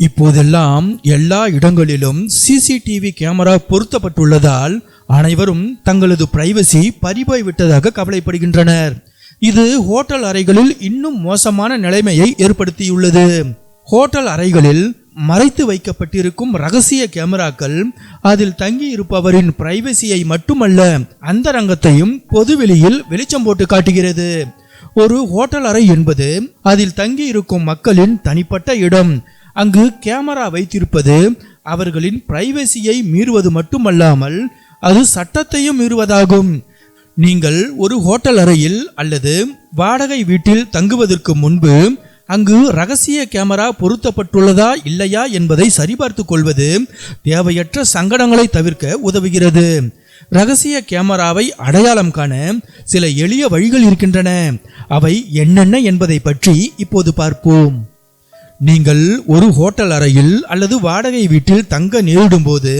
இப்போதெல்லாம் எல்லா இடங்களிலும் சிசிடிவி கேமரா பொருத்தப்பட்டுள்ளதால் அனைவரும் தங்களது பிரைவசி பறிபோய் விட்டதாக கவலைப்படுகின்றனர். இது ஹோட்டல் அறைகளில் இன்னும் மோசமான நிலைமையை ஏற்படுத்தியுள்ளது. ஹோட்டல் அறைகளில் மறைத்து வைக்கப்பட்டிருக்கும் ரகசிய கேமராக்கள் அதில் தங்கி இருப்பவரின் பிரைவசியை மட்டுமல்ல அந்த ரங்கத்தையும் பொதுவெளியில் வெளிச்சம் போட்டு காட்டுகிறது. ஒரு ஹோட்டல் அறை என்பது அதில் தங்கி இருக்கும் மக்களின் தனிப்பட்ட இடம். அங்கு கேமரா வைத்திருப்பது அவர்களின் பிரைவசியை மீறுவது மட்டுமல்லாமல் அது சட்டத்தையும் மீறுவதாகும். நீங்கள் ஒரு ஹோட்டல் அறையில் அல்லது வாடகை வீட்டில் தங்குவதற்கு முன்பு அங்கு ரகசிய கேமரா பொருத்தப்பட்டுள்ளதா இல்லையா என்பதை சரிபார்த்து கொள்வது தேவையற்ற சங்கடங்களை தவிர்க்க உதவுகிறது. ரகசிய கேமராவை அடையாளம் காண சில எளிய வழிகள் இருக்கின்றன. அவை என்னென்ன என்பதை பற்றி இப்போது பார்ப்போம். நீங்கள் ஒரு ஹோட்டல் அறையில் அல்லது வாடகை வீட்டில் தங்க நேரிடும் போது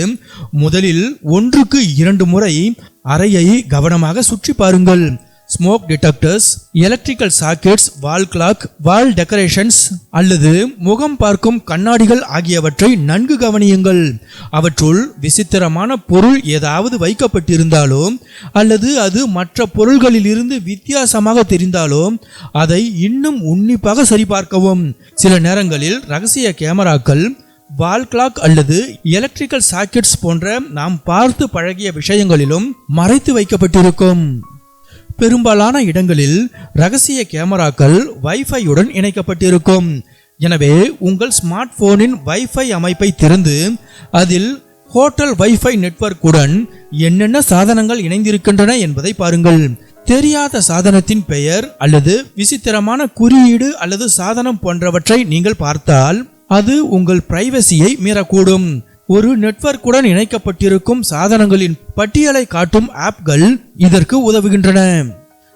முதலில் ஒன்றுக்கு இரண்டு முறை அறையை கவனமாக சுற்றி பாருங்கள். Smoke detectors electrical sockets wall clock wall decorations அல்லது முகம் பார்க்கும் கண்ணாடிகள் ஆகியவற்றை நன்கு கவனியுங்கள். அவற்றுள் விசித்திரமான பொருள் ஏதாவது வைக்கப்பட்டிருந்தாலோ அல்லது அது மற்ற பொருள்களிலிருந்து வித்தியாசமாக தெரிந்தாலோ அதை இன்னும் உன்னிப்பாக சரிபார்க்கவும். சில நேரங்களில் ரகசிய கேமராக்கள் வால் கிளாக் அல்லது எலக்ட்ரிக்கல் சாக்கெட்ஸ் போன்ற நாம் பார்த்து பழகிய விஷயங்களிலும் மறைத்து வைக்கப்பட்டிருக்கும். பெரும்பாலான இடங்களில் ரகசிய கேமராக்கள் வைஃபையுடன் இணைக்கப்பட்டிருக்கும். எனவே உங்கள் ஸ்மார்ட் போனின் வைஃபை அமைப்பை திறந்து அதில் ஹோட்டல் வைஃபை நெட்வொர்க்குடன் என்னென்ன சாதனங்கள் இணைந்திருக்கின்றன என்பதை பாருங்கள். தெரியாத சாதனத்தின் பெயர் அல்லது விசித்திரமான குறியீடு அல்லது சாதனம் போன்றவற்றை நீங்கள் பார்த்தால் அது உங்கள் பிரைவசியை மீறக்கூடும். ஒரு நெட்வொர்க்குடன் இணைக்கப்பட்டிருக்கும் சாதனங்களின் பட்டியலை காட்டும் ஆப்கள் இதற்கு உதவுகின்றன.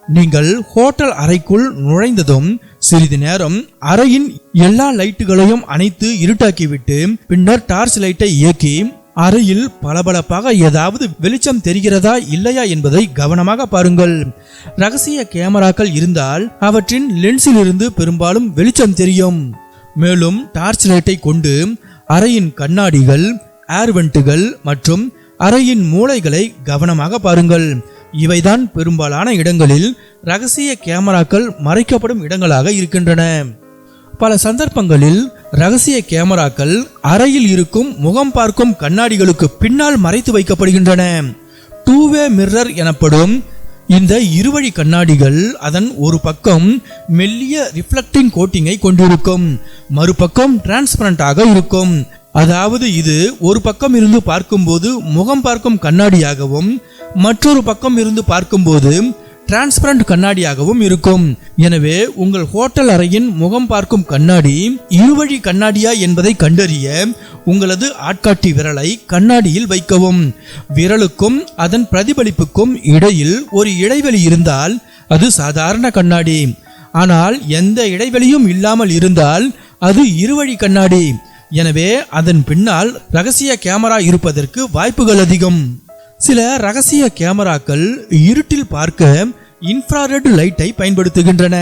நீங்கள் ஹோட்டல் அறைக்குள் நுழைந்ததும் சிறிது நேரம் அறையின் எல்லா லைட்டுகளையும் அணைத்து இருட்டாக்கிவிட்டு பின்னர் டார்ச் லைட்டை இயக்கி அறையில் பளபளப்பாக ஏதாவது வெளிச்சம் தெரிகிறதா இல்லையா என்பதை கவனமாக பாருங்கள். ரகசிய கேமராக்கள் இருந்தால் அவற்றின் லென்ஸில் இருந்து பெரும்பாலும் வெளிச்சம் தெரியும். மேலும் டார்ச் லைட்டை கொண்டு அறையின் கண்ணாடிகள் ஏர்வெண்ட்டுகள் மற்றும் அறையின் மூளைகளை கவனமாக பாருங்கள். இவைதான் பெரும்பாலான இடங்களில் ரகசிய கேமராக்கள் மறைக்கப்படும் இடங்களாக இருக்கின்றன. பல சந்தர்ப்பங்களில் ரகசிய கேமராக்கள் அறையில் இருக்கும் முகம் பார்க்கும் கண்ணாடிகளுக்கு பின்னால் மறைத்து வைக்கப்படுகின்றன. டூ வே மிர்ரர் எனப்படும் இந்த இருவழி கண்ணாடிகள் அதன் ஒரு பக்கம் மெல்லிய ரிஃப்ளெக்டிங் கோட்டிங்கை கொண்டிருக்கும் மறுபக்கம் டிரான்ஸ்பரண்டாக இருக்கும். அதாவது இது ஒரு பக்கம் இருந்து பார்க்கும்போது முகம் பார்க்கும் கண்ணாடியாகவும் மற்றொரு பக்கம் இருந்து பார்க்கும்போது டிரான்ஸ்பரண்ட் கண்ணாடியாகவும் இருக்கும். எனவே உங்கள் ஹோட்டல் அறையின் முகம் பார்க்கும் கண்ணாடி இருவழி கண்ணாடியா என்பதை கண்டறிய உங்களது ஆட்காட்டி விரலை கண்ணாடியில் வைக்கவும். விரலுக்கும் அதன் பிரதிபலிப்புக்கும் இடையில் ஒரு இடைவெளி இருந்தால் அது சாதாரண கண்ணாடி. ஆனால் எந்த இடைவெளியும் இல்லாமல் இருந்தால் அது இருவழி கண்ணாடி. எனவே அதன் பின்னால் ரகசிய கேமரா இருப்பதற்கு வாய்ப்புகள் அதிகம். சில ரகசிய கேமராக்கள் இருட்டில் பார்க்க இன்ஃப்ராரெட் லைட்டை பயன்படுத்துகின்றன.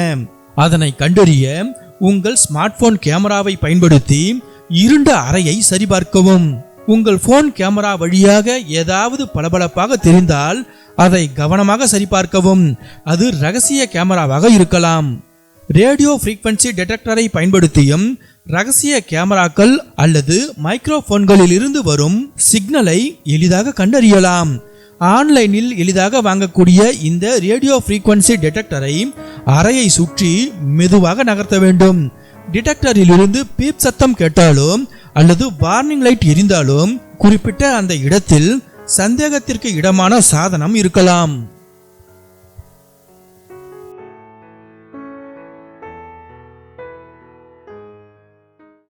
அதனை கண்டறிய உங்கள் ஸ்மார்ட் போன் கேமராவை பயன்படுத்தி இருண்ட அறையை சரிபார்க்கவும். உங்கள் போன் கேமரா வழியாக ஏதாவது பளபளப்பாக தெரிந்தால் அதை கவனமாக சரிபார்க்கவும். அது ரகசிய கேமராவாக இருக்கலாம். ரேடியோ ஃப்ரீக்வன்சி டிடெக்டரை பயன்படுத்தியும் ரகசிய கேமராக்கள் அல்லது மைக்ரோஃபோன்களில் இருந்து வரும் சிக்னலை எளிதாக கண்டறியலாம். ஆன்லைனில் எளிதாக வாங்கக்கூடிய இந்த ரேடியோ ஃப்ரீக்வன்சி டிடெக்டரை அறையை சுற்றி மெதுவாக நகர்த்த வேண்டும். டிடெக்டரில் இருந்து பீப் சத்தம் கேட்டாலும் அல்லது வார்னிங் லைட் எரிந்தாலும் குறிப்பிட்ட அந்த இடத்தில் சந்தேகத்திற்கு இடமான சாதனம் இருக்கலாம்.